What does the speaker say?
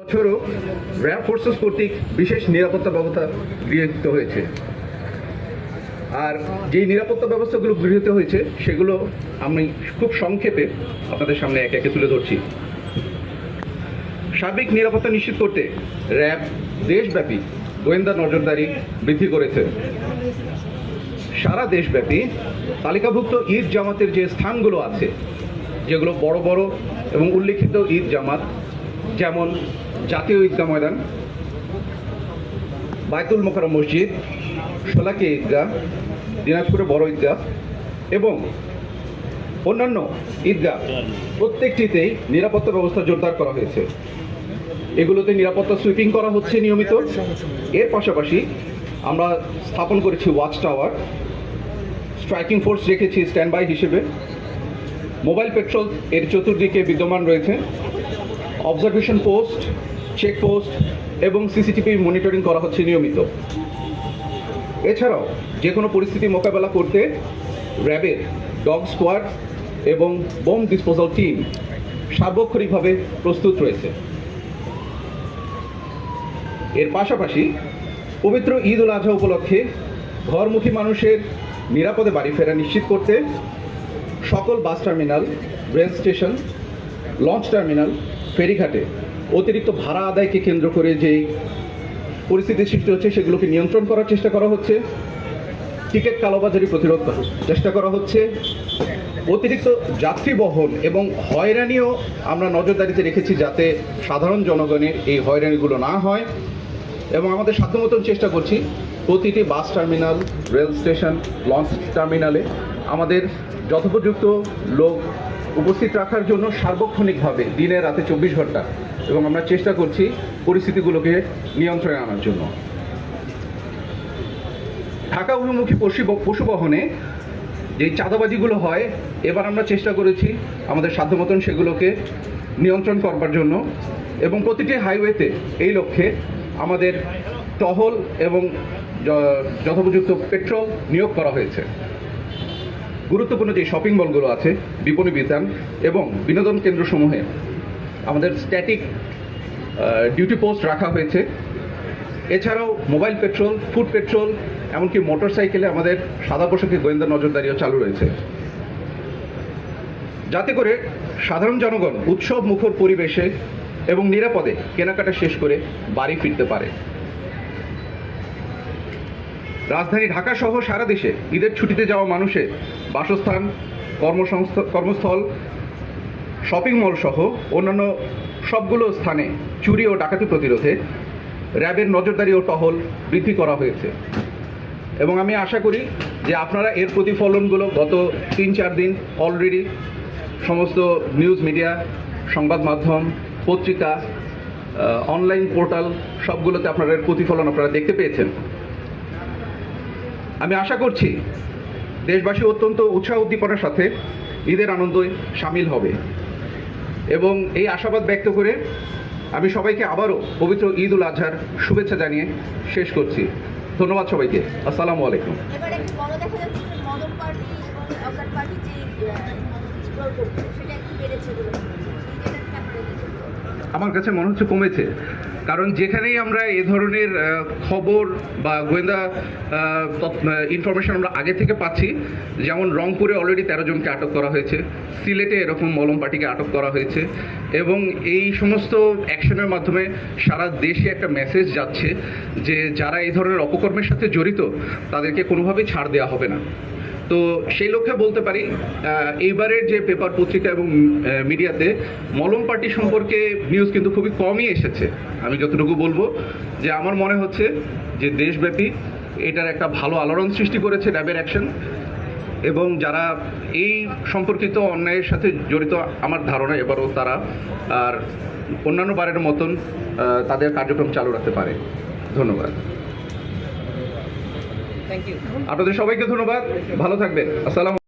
বছরও RAB forces কর্তৃক বিশেষ নিরাপত্তা ব্যবস্থা গৃহীত হয়েছে। আর যে নিরাপত্তা ব্যবস্থাগুলো গৃহীত হয়েছে, সেগুলো আমি খুব সংক্ষেপে আপনাদের সামনে একে একে তুলে ধরছি। সার্বিক নিরাপত্তা নিশ্চিত করতে র্যাব দেশব্যাপী গোয়েন্দা নজরদারি বৃদ্ধি করেছে। সারা দেশব্যাপী তালিকাভুক্ত ঈদ জামাতের যে স্থানগুলো আছে, যেগুলো বড় বড় এবং উল্লেখিত ঈদ জামাত যেমন জাতীয় ঈদগাহ ময়দান বায়তুল মোকারম মসজিদ সোলাকি ঈদগাহ দিনাজপুরে বড় ঈদগাহ এবং অন্যান্য ঈদগাহ প্রত্যেকটিতেই নিরাপত্তা ব্যবস্থা জোরদার করা হয়েছে। এগুলোতে নিরাপত্তা সুইপিং করা হচ্ছে নিয়মিত। এর পাশাপাশি আমরা স্থাপন করেছি ওয়াচ টাওয়ার স্ট্রাইকিং ফোর্স রেখেছি স্ট্যান্ড বাই হিসেবে। মোবাইল পেট্রোল এর চতুর্দিকে বিদ্যমান রয়েছে। অবজারভেশন পোস্ট চেক পোস্ট এবং সিসিটিভি মনিটরিং করা হচ্ছে নিয়মিত। এছাড়াও যে কোনো পরিস্থিতি মোকাবেলা করতে র্যাবের, ডগ স্কোয়াড এবং বোম ডিসপোজাল টিম সার্বক্ষণিকভাবে প্রস্তুত রয়েছে। এর পাশাপাশি, পবিত্র ঈদ উল আজহা উপলক্ষে ঘরমুখী মানুষের নিরাপদে বাড়ি ফেরা নিশ্চিত করতে সকল bus terminal, rail station launch terminal, ফেরিঘাটে। অতিরিক্ত ভাড়া আদায়কে কেন্দ্র করে যেই পরিস্থিতি সৃষ্টি হচ্ছে, সেগুলোকে নিয়ন্ত্রণ করার চেষ্টা করা হচ্ছে। টিকিট কালোবাজারি প্রতিরোধ করার চেষ্টা করা হচ্ছে। অতিরিক্ত যাত্রী বহন এবং হয়রানিও আমরা নজরদারিতে রেখেছি যাতে সাধারণ জনগণের এই হয়রানিগুলো না হয়। এবং আমাদের সাধ্য মতন চেষ্টা করছি, প্রতিটি bus terminal, rail station, launch টার্মিনালে আমাদের যথোপযুক্ত লোক উপস্থিত রাখার জন্য সার্বক্ষণিকভাবে দিনে রাতে চব্বিশ ঘণ্টা। এবং আমরা চেষ্টা করছি পরিস্থিতিগুলোকে নিয়ন্ত্রণে আনার জন্য। ঢাকা অভিমুখী পশু পশুবহনে যে চাঁদাবাজিগুলো হয়, এবার আমরা চেষ্টা করেছি আমাদের সাধ্য মতন সেগুলোকে নিয়ন্ত্রণ করবার জন্য। এবং প্রতিটি হাইওয়েতে এই লক্ষ্যে আমাদের টহল এবং যথোপযুক্ত পেট্রোল নিয়োগ করা হয়েছে। গুরুত্বপূর্ণ যে শপিং মলগুলো আছে, বিপণী বিতান এবং বিনোদন কেন্দ্রসমূহে আমাদের স্ট্যাটিক ডিউটি পোস্ট রাখা হয়েছে। এছাড়াও মোবাইল পেট্রোল ফুড পেট্রোল এমনকি মোটর সাইকেলে আমাদের সাদা পোশাকে গোয়েন্দা নজরদারিও চালু রয়েছে। যাতে করে সাধারণ জনগণ উৎসব মুখর পরিবেশে এবং নিরাপদে কেনাকাটা শেষ করে বাড়ি ফিরতে পারে। রাজধানী ঢাকা সহ সারা দেশে ঈদের ছুটিতে যাওয়া মানুষের বাসস্থান, কর্মসংস্থা, কর্মস্থল শপিং মল সহ অন্যান্য সবগুলো স্থানে চুরি ও ডাকাতি প্রতিরোধে র্যাবের নজরদারি ও টহল বৃদ্ধি করা হয়েছে। এবং আমি আশা করি যে আপনারা এর প্রতিফলনগুলো গত তিন চার দিন অলরেডি সমস্ত নিউজ মিডিয়া সংবাদ মাধ্যম, পত্রিকা অনলাইন পোর্টাল সবগুলোতে আপনারা এর প্রতিফলন আপনারা দেখতে পেয়েছেন। আমি আশা করছি দেশবাসী অত্যন্ত উৎসাহ উদ্দীপনার সাথে ঈদের আনন্দে সামিল হবে। এবং এই আশাবাদ ব্যক্ত করে আমি সবাইকে আবারও পবিত্র ঈদ উল আজহার শুভেচ্ছা জানিয়ে শেষ করছি। ধন্যবাদ সবাইকে। আসসালামু আলাইকুম। সেটা একটু বেড়েছে বলে মনে হচ্ছে। এই যেটা কেমন লেগেছে? আমার কাছে মনে হচ্ছে কমেছে। কারণ যেখানেই আমরা এ ধরনের খবর বা গোয়েন্দা ইনফরমেশন আমরা আগে থেকে পাচ্ছি, যেমন রংপুরে অলরেডি তেরো জনকে আটক করা হয়েছে, সিলেটে এরকম মলম পার্টিকে আটক করা হয়েছে, এবং এই সমস্ত অ্যাকশনের মাধ্যমে সারা দেশে একটা মেসেজ যাচ্ছে যে যারা এই ধরনের অপকর্মের সাথে জড়িত, তাদেরকে কোনোভাবেই ছাড় দেওয়া হবে না। তো সেই লক্ষ্যে বলতে পারি এইবারের যে পেপার পত্রিকা এবং মিডিয়াতে মলম পার্টি সম্পর্কে নিউজ কিন্তু খুবই কমই এসেছে। আমি যতটুকু বলব যে আমার মনে হচ্ছে যে দেশব্যাপী এটার একটা ভালো আলোড়ন সৃষ্টি করেছে র্যাবের অ্যাকশন এবং যারা এই সম্পর্কিত অন্যায়ের সাথে জড়িত আমার ধারণা এবারও তারা, আর অন্যান্য বারের মতন তাদের কার্যক্রম চালু রাখতে পারে। ধন্যবাদ। আপনাদের সবাইকে ধন্যবাদ। ভালো থাকবেন। আসসালাম